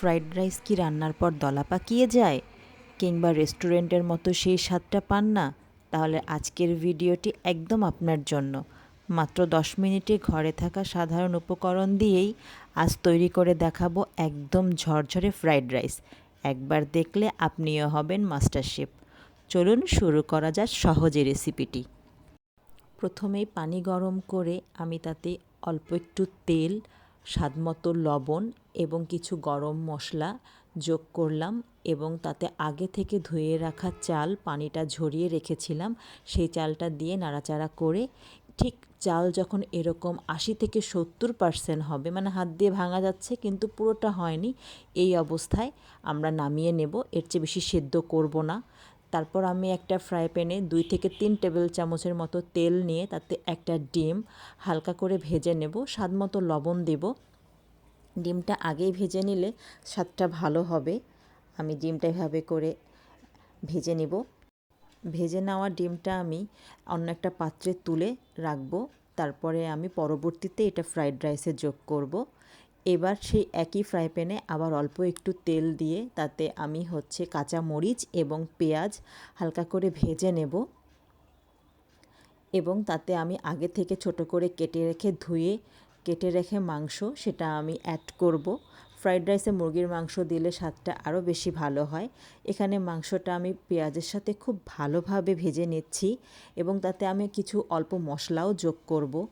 Fried rice কি রান্নার পর দলা পাকিয়ে যায়? কিংবা রেস্টুরেন্টের মতো সেই স্বাদটা পান না? তাহলে আজকের ভিডিওটি একদম আপনার জন্য। মাত্র দশ মিনিটে ঘরে থাকা সাধারণ উপকরণ দিয়েই আজ তৈরি করে দেখাবো একদম ঝরঝরে ফ্রাইড রাইস। একবার দেখলে আপনিও হবেন মাস্টার শেফ চলুন শুরু করা যাক সহজে রেসিপিটি। প্রথমেই পানি গরম করে আমি তাতে অল্প একটু তেল স্বাদমতো লবণ এবং কিছু গরম মশলা যোগ করলাম এবং তাতে আগে থেকে ধুয়ে রাখা চাল পানিটা ঝরিয়ে রেখেছিলাম। সেই চালটা দিয়ে নাড়াচাড়া করে ঠিক চাল যখন এরকম আশি থেকে সত্তর পার্সেন্ট হবে মানে হাত দিয়ে ভাঙা যাচ্ছে কিন্তু পুরোটা হয়নি, এই অবস্থায় আমরা নামিয়ে নেব। এর চেয়ে বেশি সেদ্ধ করব না। তারপর আমি একটা ফ্রাই প্যানে দুই থেকে তিন টেবিল চামচের মতো তেল নিয়ে তাতে একটা ডিম হালকা করে ভেজে নেব, স্বাদ মতো লবণ দেব। ডিমটা আগেই ভেজে নিলে স্বাদটা ভালো হবে। আমি ডিমটা এভাবে করে ভেজে নেব। ভেজে নেওয়া ডিমটা আমি অন্য একটা পাত্রে তুলে রাখব। তারপরে আমি পরবর্তীতে এটা ফ্রাইড রাইসে যোগ করব। এবার সেই একই ফ্রাই প্যানে আবার অল্প একটু তেল দিয়ে তাতে আমি হচ্ছে কাঁচা মরিচ এবং পেঁয়াজ হালকা করে ভেজে নেব। এবং তাতে আমি আগে থেকে ছোট করে কেটে রেখে ধুয়ে, কেটে রেখে মাংস সেটা আমি অ্যাড করব। ফ্রাইড রাইসে মুরগির মাংস দিলে স্বাদটা আরও বেশি ভালো হয়। এখানে মাংসটা আমি পেঁয়াজের সাথে খুব ভালোভাবে ভেজে নিচ্ছি এবং তাতে আমি কিছু অল্প মশলাও যোগ করব।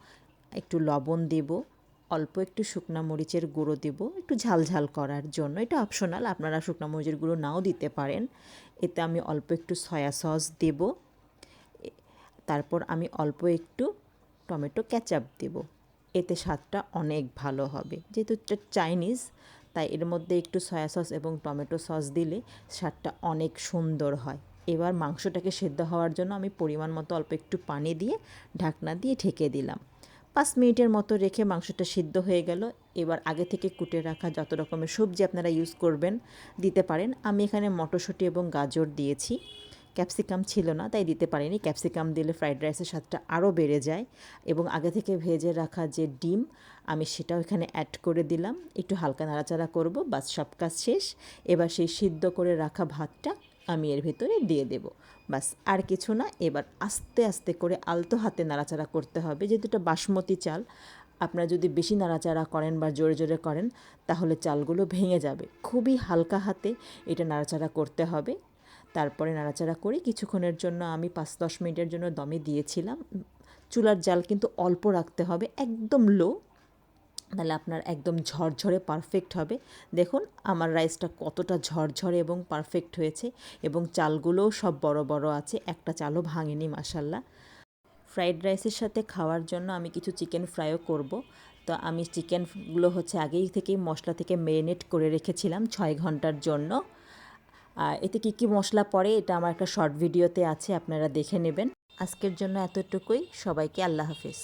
একটু লবণ দেব। অল্প একটু শুকনা মরিচের গুঁড়ো দেব, একটু ঝাল ঝাল করার জন্য। এটা অপশনাল আপনারা শুকনা মরিচের গুঁড়ো নাও দিতে পারেন। এতে আমি অল্প একটু সয়া সস দেব। তারপর আমি অল্প একটু টমেটো ক্যাচাপ দেব। এতে স্বাদটা অনেক ভালো হবে। যেহেতু চাইনিজ তাই এর মধ্যে একটু সয়া সস এবং টমেটো সস দিলে স্বাদটা অনেক সুন্দর হয়। এবার মাংসটাকে সেদ্ধ হওয়ার জন্য আমি পরিমাণ মতো অল্প একটু পানি দিয়ে ঢাকনা দিয়ে ঢেকে দিলাম। পাঁচ মিনিটের মতো রেখে মাংসটা সিদ্ধ হয়ে গেল। এবার আগে থেকে কুটে রাখা যত রকমের সবজি আপনারা ইউজ করবেন, দিতে পারেন। আমি এখানে মটরশুঁটি এবং গাজর দিয়েছি। ক্যাপসিকাম ছিল না, তাই দিতে পারিনি। ক্যাপসিকাম দিলে ফ্রাইড রাইসের স্বাদটা আরও বেড়ে যায় এবং আগে থেকে ভেজে রাখা যে ডিম, আমি সেটাও এখানে অ্যাড করে দিলাম। একটু হালকা নাড়াচাড়া করব, বাস সব কাজ শেষ। এবার সেই সিদ্ধ করে রাখা ভাতটা আমি এর ভেতরে দিয়ে দেব। বাস, আর কিছু না, এবার আস্তে আস্তে করে আলতো হাতে নাড়াচাড়া করতে হবে। যেহেতু এটা বাসমতি চাল আপনারা যদি বেশি নাড়াচাড়া করেন বা জোরে জোরে করেন, তাহলে চালগুলো ভেঙে যাবে। খুবই হালকা হাতে এটা নাড়াচাড়া করতে হবে। তারপরে নাড়াচাড়া করে কিছুক্ষণের জন্য আমি পাঁচ দশ মিনিটের জন্য দমে দিয়েছিলাম। চুলার জাল কিন্তু অল্প রাখতে হবে, একদম লো। তাহলে আপনার একদম ঝরঝরে পারফেক্ট হবে। দেখুন, আমার রাইসটা কতটা ঝরঝরে এবং পারফেক্ট হয়েছে এবং চালগুলোও সব বড় বড় আছে, একটা চালও ভাঙেনি মাসাল্লাহ ফ্রাইড রাইসের সাথে খাওয়ার জন্য আমি কিছু চিকেন ফ্রাইও করব। তো আমি চিকেনগুলো হচ্ছে আগেই থেকেই মশলা থেকে মেরিনেট করে রেখেছিলাম ছয় ঘণ্টার জন্য। আর এতে কী কী মশলা পড়ে এটা আমার একটা শর্ট ভিডিওতে আছে, আপনারা দেখে নেবেন। আজকের জন্য এতটুকুই, সবাইকে আল্লাহ হাফিজ।